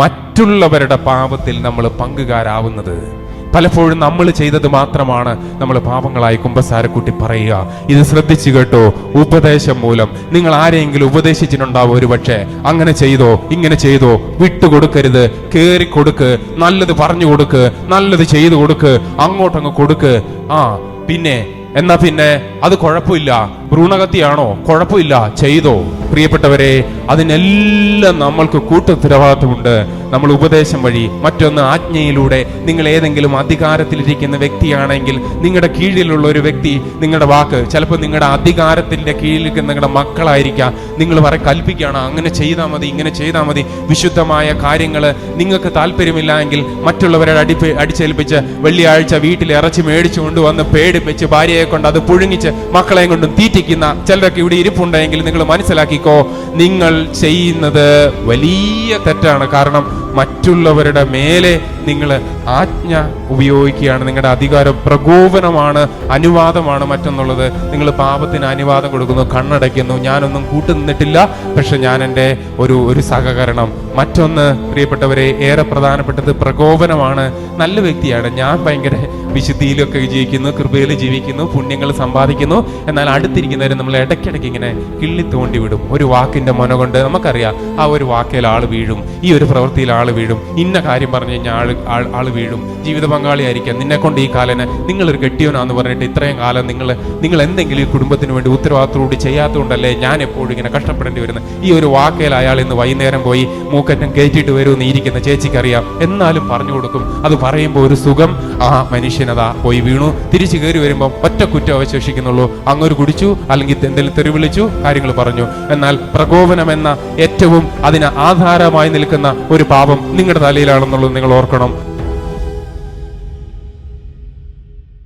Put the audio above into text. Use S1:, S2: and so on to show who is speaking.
S1: മറ്റുള്ളവരുടെ പാപത്തിൽ നമ്മൾ പങ്കുകാരാവുന്നത്. പലപ്പോഴും നമ്മൾ ചെയ്തത് മാത്രമാണ് നമ്മൾ പാപങ്ങളായി കുമ്പസാരക്കുട്ടി പറയുക. ഇത് ശ്രദ്ധിച്ചു കേട്ടോ ഉപദേശം മൂലം. നിങ്ങൾ ആരെയെങ്കിലും ഉപദേശിച്ചിട്ടുണ്ടാവും ഒരു പക്ഷേ അങ്ങനെ ചെയ്തോ ഇങ്ങനെ ചെയ്തോ വിട്ടുകൊടുക്കരുത്. കയറി കൊടുക്ക് നല്ലത് പറഞ്ഞു കൊടുക്ക് നല്ലത് ചെയ്തു കൊടുക്ക് അങ്ങോട്ടങ്ങ് കൊടുക്ക്. ആ പിന്നെ എന്നാ പിന്നെ അത് കുഴപ്പമില്ല. ഭ്രൂണകത്തിയാണോ കുഴപ്പമില്ല. ചെയ്തോ. പ്രിയപ്പെട്ടവരെ അതിനെല്ലാം നമ്മൾക്ക് കൂട്ടുത്തരവാദിത്തമുണ്ട് നമ്മൾ ഉപദേശം വഴി മറ്റൊന്ന് ആജ്ഞയിലൂടെ നിങ്ങൾ ഏതെങ്കിലും അധികാരത്തിലിരിക്കുന്ന വ്യക്തിയാണെങ്കിൽ നിങ്ങളുടെ കീഴിലുള്ള ഒരു വ്യക്തി നിങ്ങളുടെ വാക്ക് ചിലപ്പോൾ നിങ്ങളുടെ അധികാരത്തിന്റെ കീഴിൽ നിങ്ങളുടെ മക്കളായിരിക്കാം. നിങ്ങൾ വരെ കൽപ്പിക്കുകയാണ് അങ്ങനെ ചെയ്താൽ മതി ഇങ്ങനെ ചെയ്താൽ മതി. വിശുദ്ധമായ കാര്യങ്ങൾ നിങ്ങൾക്ക് താല്പര്യമില്ല എങ്കിൽ മറ്റുള്ളവരെ അടിപ്പ് അടിച്ചേൽപ്പിച്ച് വെള്ളിയാഴ്ച വീട്ടിൽ ഇറച്ചി മേടിച്ചു കൊണ്ടുവന്ന് പേടിപ്പിച്ച് ഭാര്യയെ കൊണ്ട് അത് പുഴുങ്ങിച്ച് മക്കളെയും കൊണ്ടും തീറ്റിക്കുന്ന ചിലരൊക്കെ ഇവിടെ ഇരിപ്പുണ്ടെങ്കിൽ നിങ്ങൾ മനസ്സിലാക്കിക്കോ നിങ്ങൾ ചെയ്യുന്നത് വലിയ തെറ്റാണ്. കാരണം മറ്റുള്ളവരുടെ മേലെ നിങ്ങൾ ആജ്ഞ ഉപയോഗിക്കുകയാണ്. നിങ്ങളുടെ അധികാര പ്രകോപനമാണ് അനുവാദമാണ് മറ്റൊന്നുള്ളത്. നിങ്ങൾ പാപത്തിന് അനുവാദം കൊടുക്കുന്നു കണ്ണടയ്ക്കുന്നു. ഞാനൊന്നും കൂട്ടുനിന്നിട്ടില്ല പക്ഷെ ഞാൻ എന്റെ ഒരു ഒരു സഹകരണം. മറ്റൊന്ന് പ്രിയപ്പെട്ടവരെ ഏറെ പ്രധാനപ്പെട്ടത് പ്രകോപനമാണ്. നല്ല വ്യക്തിയാണ്. ഞാൻ ഭയങ്കര വിശുദ്ധിയിലൊക്കെ ജീവിക്കുന്നു കൃപയിൽ ജീവിക്കുന്നു പുണ്യങ്ങൾ സമ്പാദിക്കുന്നു. എന്നാൽ അടുത്തിരിക്കുന്നവരെ നമ്മൾ ഇടയ്ക്കിടയ്ക്ക് ഇങ്ങനെ കിള്ളി തോണ്ടി വിടും. ഒരു വാക്കിന്റെ മൊന കൊണ്ട് നമുക്കറിയാം ആ ഒരു വാക്കിൽ ആൾ വീഴും ഈ ഒരു പ്രവൃത്തിയിൽ ആൾ വീഴും ഇന്ന കാര്യം പറഞ്ഞു കഴിഞ്ഞാൽ ആൾ ആൾ വീഴും. ജീവിത പങ്കാളിയായിരിക്കാം. നിന്നെ കൊണ്ട് ഈ കാലന് നിങ്ങളൊരു കെട്ടിയവനാന്ന് പറഞ്ഞിട്ട് ഇത്രയും കാലം നിങ്ങൾ നിങ്ങൾ എന്തെങ്കിലും ഈ കുടുംബത്തിന് വേണ്ടി ഉത്തരവാദിത്തോട് ചെയ്യാത്തതുകൊണ്ടല്ലേ ഞാൻ എപ്പോഴും ഇങ്ങനെ കഷ്ടപ്പെടേണ്ടി വരുന്നത്? ഈ ഒരു വാക്കേൽ അയാൾ ഇന്ന് വൈകുന്നേരം പോയി മൂക്കറ്റം കയറ്റിയിട്ട് വരുമെന്ന് ഇരിക്കുന്ന. ചേച്ചിക്കറിയാം. എന്നാലും പറഞ്ഞു കൊടുക്കും. അത് പറയുമ്പോൾ ഒരു സുഖം ആ മനുഷ്യനതാ പോയി വീണു. തിരിച്ചു കയറി വരുമ്പോൾ ഒറ്റ കുറ്റം അവശേഷിക്കുന്നുള്ളൂ. അങ്ങൊരു കുടിച്ചു അല്ലെങ്കിൽ എന്തെങ്കിലും തെരുവിളിച്ചു കാര്യങ്ങൾ പറഞ്ഞു. എന്നാൽ പ്രകോപനം എന്ന ഏറ്റവും അതിന് ആധാരമായി നിൽക്കുന്ന ഒരു പാപം നിങ്ങളുടെ തലയിലാണെന്നുള്ളത് നിങ്ങൾ ഓർക്കണം.